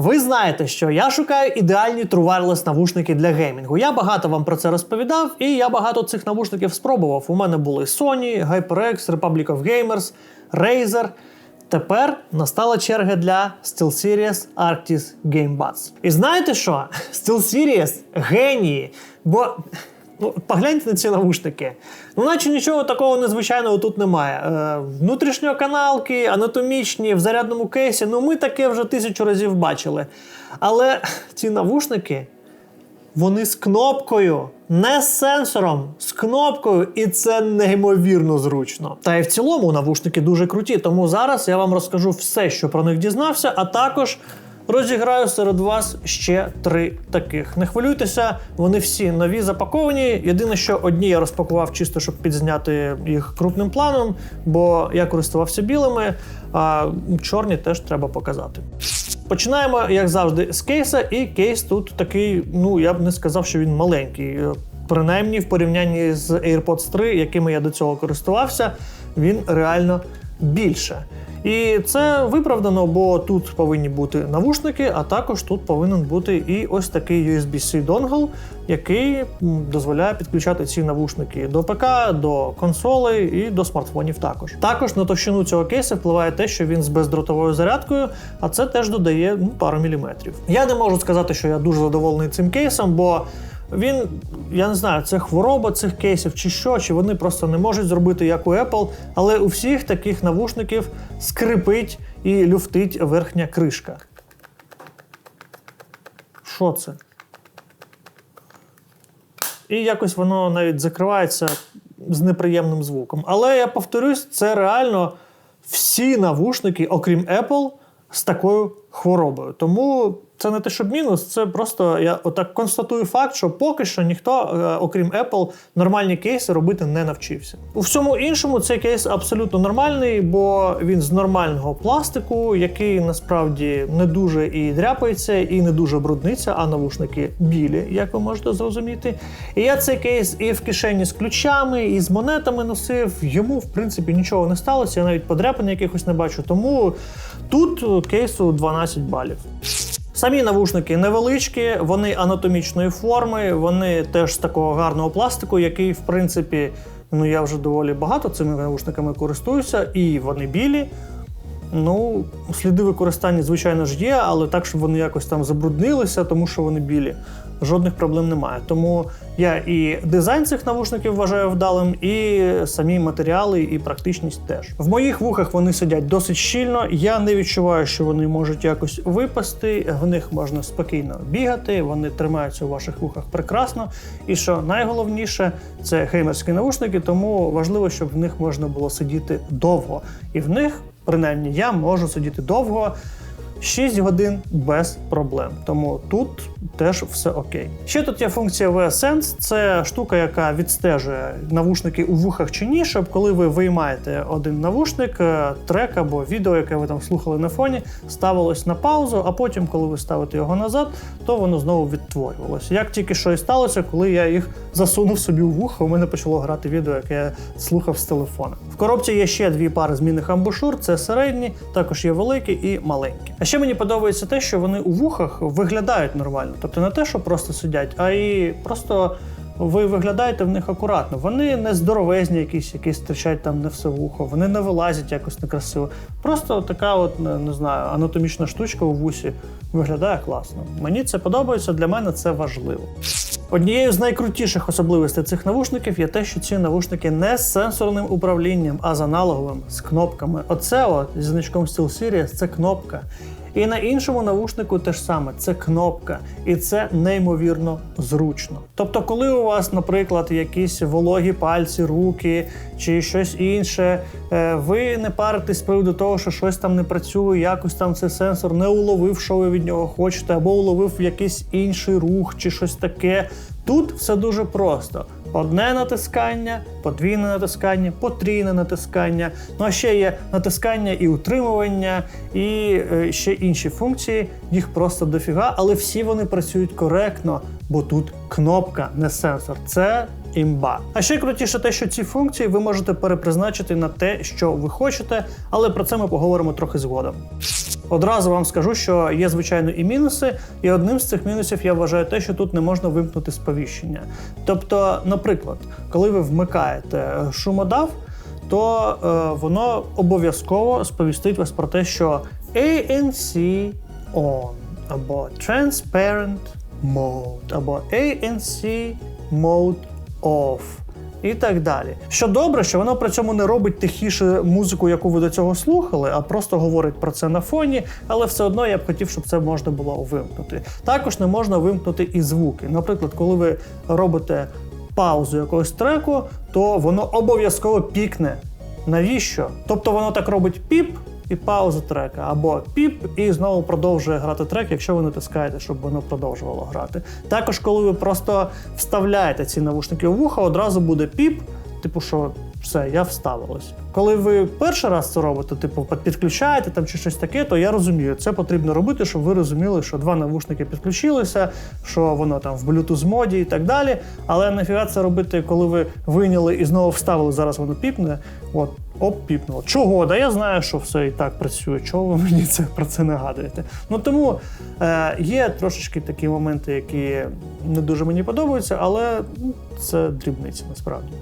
Ви знаєте, що я шукаю ідеальні Wireless навушники для геймінгу. Я багато вам про це розповідав, і я багато цих навушників спробував. У мене були Sony, HyperX, Republic of Gamers, Razer. Тепер настала черга для SteelSeries Arctis Game Buds. І знаєте що? SteelSeries генії. Бо ну, погляньте на ці навушники. Ну, наче нічого такого незвичайного тут немає. Е, внутрішньоканалки, анатомічні, в зарядному кейсі. Ну, ми таке вже тисячу разів бачили. Але ці навушники. Вони з кнопкою, не з сенсором, з кнопкою, і це неймовірно зручно. Та й в цілому навушники дуже круті, тому зараз я вам розкажу все, що про них дізнався, а також розіграю серед вас ще три таких. Не хвилюйтеся, вони всі нові запаковані. Єдине, що одні я розпакував чисто, щоб підзняти їх крупним планом, бо я користувався білими, а чорні теж треба показати. Починаємо, як завжди, з кейса, і кейс тут такий, ну я б не сказав, що він маленький. Е, Принаймні, в порівнянні з AirPods 3, якими я до цього користувався, він реально більше. І це виправдано, бо тут повинні бути навушники, а також тут повинен бути і ось такий USB-C донгл, який дозволяє підключати ці навушники до ПК, до консолей і до смартфонів також. Також на товщину цього кейсу впливає те, що він з бездротовою зарядкою, а це теж додає ну, пару міліметрів. Я не можу сказати, що я дуже задоволений цим кейсом, бо він, я не знаю, це хвороба цих кейсів чи що, чи вони просто не можуть зробити як у Apple, але у всіх таких навушників скрипить і люфтить верхня кришка. Що це? І якось воно навіть закривається з неприємним звуком. Але я повторюсь, це реально всі навушники, окрім Apple, з такою хворобою. Тому це не те, щоб мінус, це просто я отак констатую факт, що поки що ніхто, е, окрім Apple, нормальні кейси робити не навчився. У всьому іншому цей кейс абсолютно нормальний, бо він з нормального пластику, який насправді не дуже і дряпається, і не дуже брудниться, а навушники білі, як ви можете зрозуміти. І я цей кейс і в кишені з ключами, і з монетами носив. Йому, в принципі, нічого не сталося. Я навіть подряпин якихось не бачу. Тому тут кейсу 12 балів. Самі навушники невеличкі, вони анатомічної форми, вони теж з такого гарного пластику, який, в принципі, ну я вже доволі багато цими навушниками користуюся, і вони білі. Ну, сліди використання, звичайно ж, є, але так, щоб вони якось там забруднилися, тому що вони білі. Жодних проблем немає. Тому я і дизайн цих навушників вважаю вдалим, і самі матеріали, і практичність теж. В моїх вухах вони сидять досить щільно. Я не відчуваю, що вони можуть якось випасти. В них можна спокійно бігати, вони тримаються у ваших вухах прекрасно. І що найголовніше, це геймерські навушники, тому важливо, щоб в них можна було сидіти довго. І в них, принаймні, я можу сидіти довго. 6 годин без проблем. Тому тут теж все окей. Ще тут є функція VSense. Це штука, яка відстежує навушники у вухах чи ні, щоб коли ви виймаєте один навушник, е, трек або відео, яке ви там слухали на фоні, ставилось на паузу, а потім, коли ви ставите його назад, то воно знову відтворювалося. Як тільки що і сталося, коли я їх засунув собі у вухо, у мене почало грати відео, яке я слухав з телефона. В коробці є ще дві пари змінних амбушур: це середні, також є великі і маленькі. Ще мені подобається те, що вони у вухах виглядають нормально. Тобто не те, що просто сидять, а і просто ви виглядаєте в них акуратно. Вони не здоровезні, якісь, які стирчать там не все вухо, вони не вилазять якось некрасиво. Просто така, от не знаю, анатомічна штучка у вусі виглядає класно. Мені це подобається, для мене це важливо. Однією з найкрутіших особливостей цих навушників є те, що ці навушники не з сенсорним управлінням, а з аналоговим, з кнопками. Оце от зі значком SteelSeries це кнопка. І на іншому навушнику теж саме це кнопка, і це неймовірно зручно. Тобто, коли у вас, наприклад, якісь вологі пальці, руки чи щось інше, е, ви не паритесь з приводу того, що щось там не працює, якось там цей сенсор не уловив, що ви від нього хочете, або уловив якийсь інший рух чи щось таке. Тут все дуже просто. Одне натискання, подвійне натискання, потрійне натискання. Ну а ще є натискання і утримування, і е, ще інші функції. Їх просто дофіга, але всі вони працюють коректно, бо тут кнопка, не сенсор. Це імба. А ще крутіше те, що ці функції ви можете перепризначити на те, що ви хочете, але про це ми поговоримо трохи згодом. Одразу вам скажу, що є звичайно і мінуси, і одним з цих мінусів я вважаю те, що тут не можна вимкнути сповіщення. Тобто, наприклад, коли ви вмикаєте шумодав, то е, воно обов'язково сповістить вас про те, що ANC on, або Transparent Mode, або ANC Mode Off. І так далі. Що добре, що воно при цьому не робить тихіше музику, яку ви до цього слухали, а просто говорить про це на фоні, але все одно я б хотів, щоб це можна було вимкнути. Також не можна вимкнути і звуки. Наприклад, коли ви робите паузу якогось треку, то воно обов'язково пікне. Навіщо? Тобто воно так робить піп і пауза трека, або піп і знову продовжує грати трек, якщо ви натискаєте, щоб воно продовжувало грати. Також, коли ви просто вставляєте ці навушники в вуха, одразу буде піп, типу, що все, я вставилась. Коли ви перший раз це робите, типу, підключаєте там чи щось таке, то я розумію, це потрібно робити, щоб ви розуміли, що два навушники підключилися, що воно там в Bluetooth моді і так далі. Але нафіга це робити, коли ви вийняли і знову вставили, зараз воно піпне. От, оп, піпнуло. Чого? Да я знаю, що все і так працює. Чого ви мені це про це нагадуєте? Ну тому е, є трошечки такі моменти, які не дуже мені подобаються, але ну, це дрібниці насправді.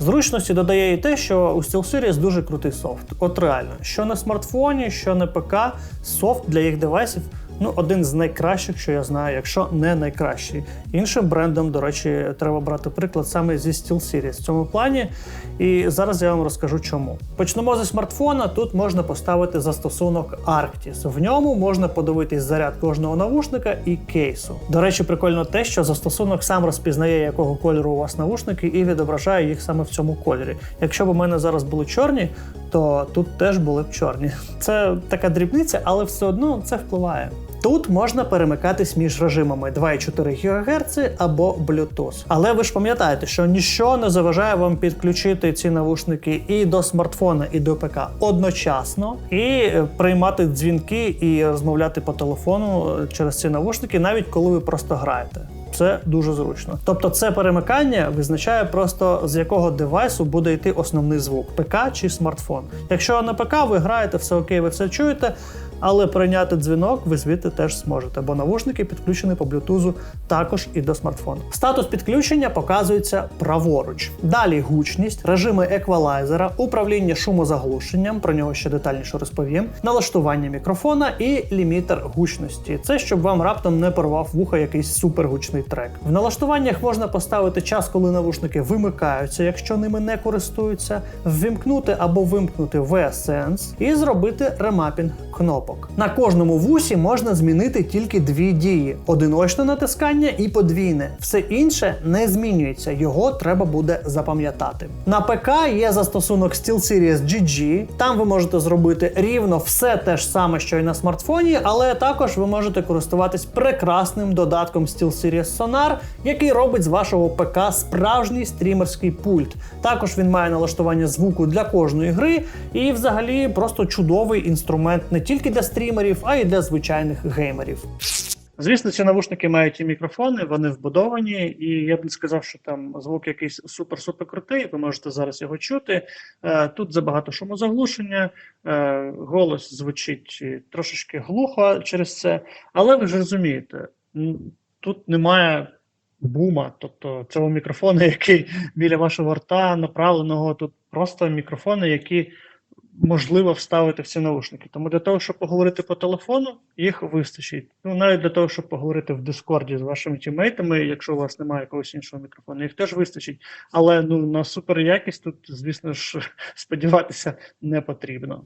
Зручності додає і те, що у SteelSeries дуже крутий софт. От реально, що на смартфоні, що на ПК, софт для їх девайсів ну, один з найкращих, що я знаю, якщо не найкращий. Іншим брендом, до речі, треба брати приклад саме зі SteelSeries в цьому плані. І зараз я вам розкажу чому. Почнемо зі смартфона. Тут можна поставити застосунок Arctis. В ньому можна подивитись заряд кожного навушника і кейсу. До речі, прикольно те, що застосунок сам розпізнає, якого кольору у вас навушники, і відображає їх саме в цьому кольорі. Якщо б у мене зараз були чорні, то тут теж були б чорні. Це така дрібниця, але все одно це впливає. Тут можна перемикатись між режимами 2,4 ГГц або Bluetooth. Але ви ж пам'ятаєте, що ніщо не заважає вам підключити ці навушники і до смартфона, і до ПК одночасно, і е, приймати дзвінки і розмовляти по телефону е, через ці навушники, навіть коли ви просто граєте. Це дуже зручно. Тобто, це перемикання визначає просто з якого девайсу буде йти основний звук ПК чи смартфон. Якщо на ПК ви граєте, все окей, ви все чуєте. Але прийняти дзвінок ви звідти теж зможете, бо навушники підключені по блютузу також і до смартфону. Статус підключення показується праворуч. Далі гучність, режими еквалайзера, управління шумозаглушенням, про нього ще детальніше розповім, налаштування мікрофона і лімітер гучності. Це щоб вам раптом не порвав вуха якийсь супергучний трек. В налаштуваннях можна поставити час, коли навушники вимикаються, якщо ними не користуються, ввімкнути або вимкнути VSense і зробити ремапінг кнопок. На кожному вусі можна змінити тільки дві дії: одиночне натискання і подвійне. Все інше не змінюється, його треба буде запам'ятати. На ПК є застосунок SteelSeries GG. Там ви можете зробити рівно все те ж саме, що й на смартфоні, але також ви можете користуватись прекрасним додатком SteelSeries Sonar, який робить з вашого ПК справжній стрімерський пульт. Також він має налаштування звуку для кожної гри, і взагалі просто чудовий інструмент не тільки для стрімерів, а й для звичайних геймерів. Звісно, ці навушники мають і мікрофони, вони вбудовані, і я б не сказав, що там звук якийсь супер-супер крутий. Ви можете зараз його чути. Е, Тут забагато шумозаглушення, е, голос звучить трошечки глухо через це, але ви ж розумієте, тут немає бума, тобто цього мікрофона, який біля вашого рта направленого, тут просто мікрофони, які можливо вставити в ці наушники. Тому для того, щоб поговорити по телефону, їх вистачить. Ну, навіть для того, щоб поговорити в Дискорді з вашими тімейтами, якщо у вас немає якогось іншого мікрофону, їх теж вистачить. Але ну на супер якість тут, звісно ж, сподіватися не потрібно.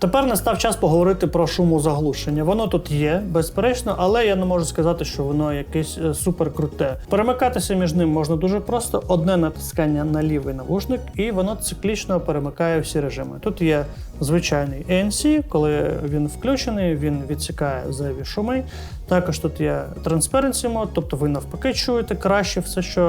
Тепер настав час поговорити про шумозаглушення. Воно тут є, безперечно, але я не можу сказати, що воно якесь суперкруте. супер круте. Перемикатися між ним можна дуже просто: одне натискання на лівий навушник, і воно циклічно перемикає всі режими. Тут є звичайний ANC, коли він включений, він відсікає зайві шуми. Також тут є Transparency Mode, тобто ви навпаки чуєте краще все, що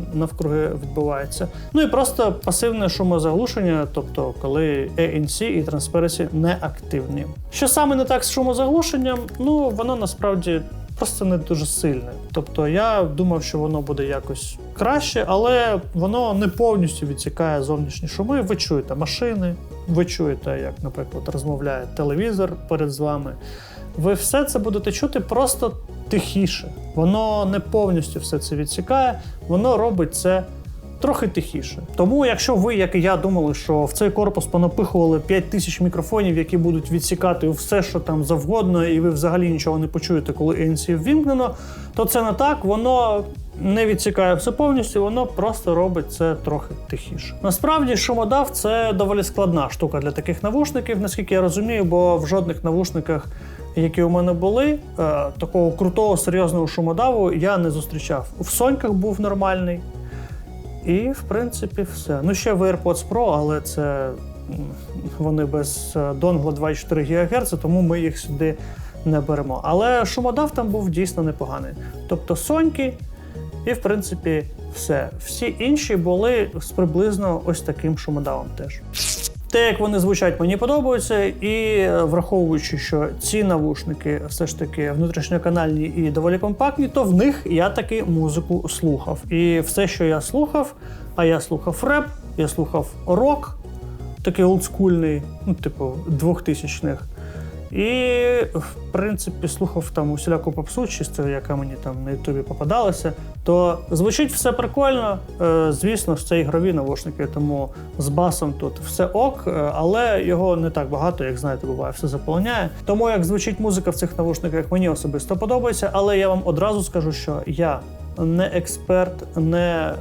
е, навкруги відбувається. Ну і просто пасивне шумозаглушення, тобто коли ANC і Transparency не активні. Що саме не так з шумозаглушенням? Ну воно насправді просто не дуже сильне. Тобто я думав, що воно буде якось краще, але воно не повністю відсікає зовнішні шуми. Ви чуєте машини, ви чуєте, як, наприклад, розмовляє телевізор перед з вами. Ви все це будете чути просто тихіше. Воно не повністю все це відсікає, воно робить це трохи тихіше. Тому, якщо ви, як і я, думали, що в цей корпус понапихували 5 тисяч мікрофонів, які будуть відсікати все, що там завгодно, і ви взагалі нічого не почуєте, коли ANC ввімкнено, то це не так. Воно не відсікає все повністю, воно просто робить це трохи тихіше. Насправді, шумодав це доволі складна штука для таких навушників, наскільки я розумію, бо в жодних навушниках. Які у мене були, е, такого крутого серйозного шумодаву я не зустрічав. В Соньках був нормальний, і, в принципі, все. Ну, ще в AirPods Pro, але це вони без е, донгла 2,4 ГГц, тому ми їх сюди не беремо. Але шумодав там був дійсно непоганий. Тобто Соньки, і, в принципі, все. Всі інші були з приблизно ось таким шумодавом теж. Те, як вони звучать, мені подобається, і е, враховуючи, що ці навушники все ж таки внутрішньоканальні і доволі компактні, то в них я таки музику слухав. І все, що я слухав, а я слухав реп, я слухав рок, такий олдскульний, ну, типу, 2000-х. І, в принципі, слухав там усіляку попсу, чисто, яка мені там на Ютубі попадалася. То звучить все прикольно. Е, звісно це ігрові навушники, тому з басом тут все ок, е, але його не так багато, як знаєте, буває, все заполоняє. Тому як звучить музика в цих навушниках, мені особисто подобається, але я вам одразу скажу, що я не експерт, не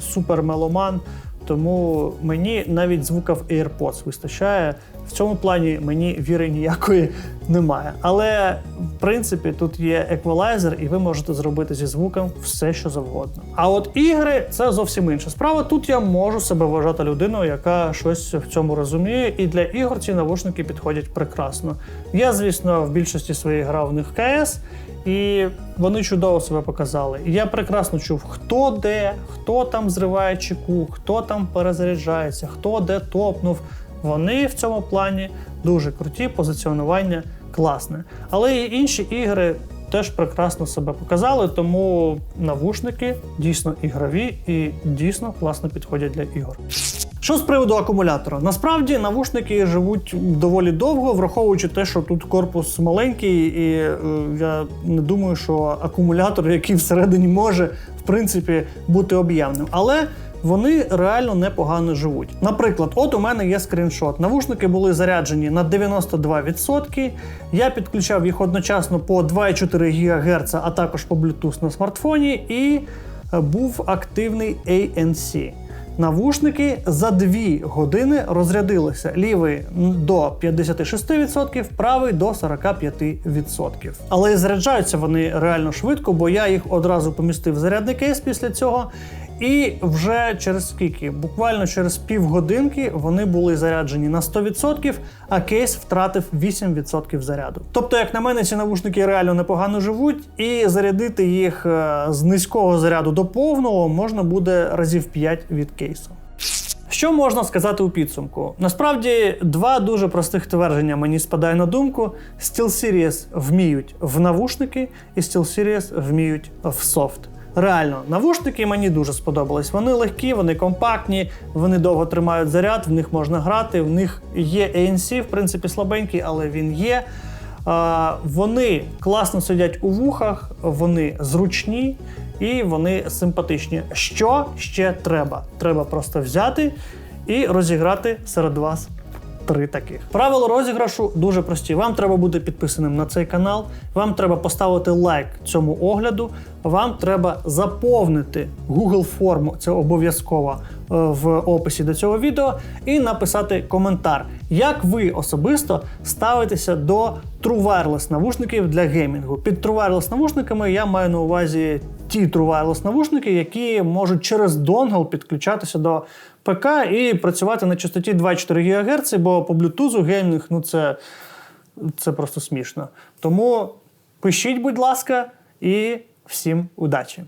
супермеломан. Тому мені навіть звука в AirPods вистачає. В цьому плані мені віри ніякої немає. Але в принципі тут є еквалайзер, і ви можете зробити зі звуком все, що завгодно. А от ігри це зовсім інша справа. Тут я можу себе вважати людиною, яка щось в цьому розуміє, і для ігор ці навушники підходять прекрасно. Я, звісно, в більшості своїх грав в них КС. І вони чудово себе показали. І я прекрасно чув, хто де, хто там зриває чеку, хто там перезаряджається, хто де топнув. Вони в цьому плані дуже круті, позиціонування класне. Але і інші ігри теж прекрасно себе показали, тому навушники дійсно ігрові і дійсно класно підходять для ігор. Що з приводу акумулятора? Насправді навушники живуть доволі довго, враховуючи те, що тут корпус маленький, і е, я не думаю, що акумулятор, який всередині може, в принципі, бути об'ємним. Але вони реально непогано живуть. Наприклад, от у мене є скріншот. Навушники були заряджені на 92%. Я підключав їх одночасно по 2,4 ГГц, а також по Bluetooth на смартфоні, і е, був активний ANC. Навушники за 2 години розрядилися. Лівий до 56%, правий до 45%. Але і заряджаються вони реально швидко, бо я їх одразу помістив в зарядний кейс після цього. І вже через скільки? Буквально через півгодинки вони були заряджені на 100%, а кейс втратив 8% заряду. Тобто, як на мене, ці навушники реально непогано живуть, і зарядити їх е, з низького заряду до повного можна буде разів 5 від кейсу. Що можна сказати у підсумку? Насправді, два дуже простих твердження мені спадає на думку: SteelSeries вміють в навушники, і SteelSeries вміють в софт. Реально, навушники мені дуже сподобались. Вони легкі, вони компактні, вони довго тримають заряд, в них можна грати, в них є ANC, в принципі, слабенький, але він є. Вони класно сидять у вухах, вони зручні і вони симпатичні. Що ще треба? Треба просто взяти і розіграти серед вас три таких. Правила розіграшу дуже прості. Вам треба бути підписаним на цей канал, вам треба поставити лайк цьому огляду, вам треба заповнити Google форму, це обов'язково е, в описі до цього відео, і написати коментар, як ви особисто ставитеся до True Wireless навушників для геймінгу. Під True Wireless навушниками я маю на увазі ті True навушники, які можуть через донгл підключатися до ПК і працювати на частоті 2,4 ГГц, бо по Bluetooth геймінг ну це, це просто смішно. Тому пишіть, будь ласка, і всім удачі!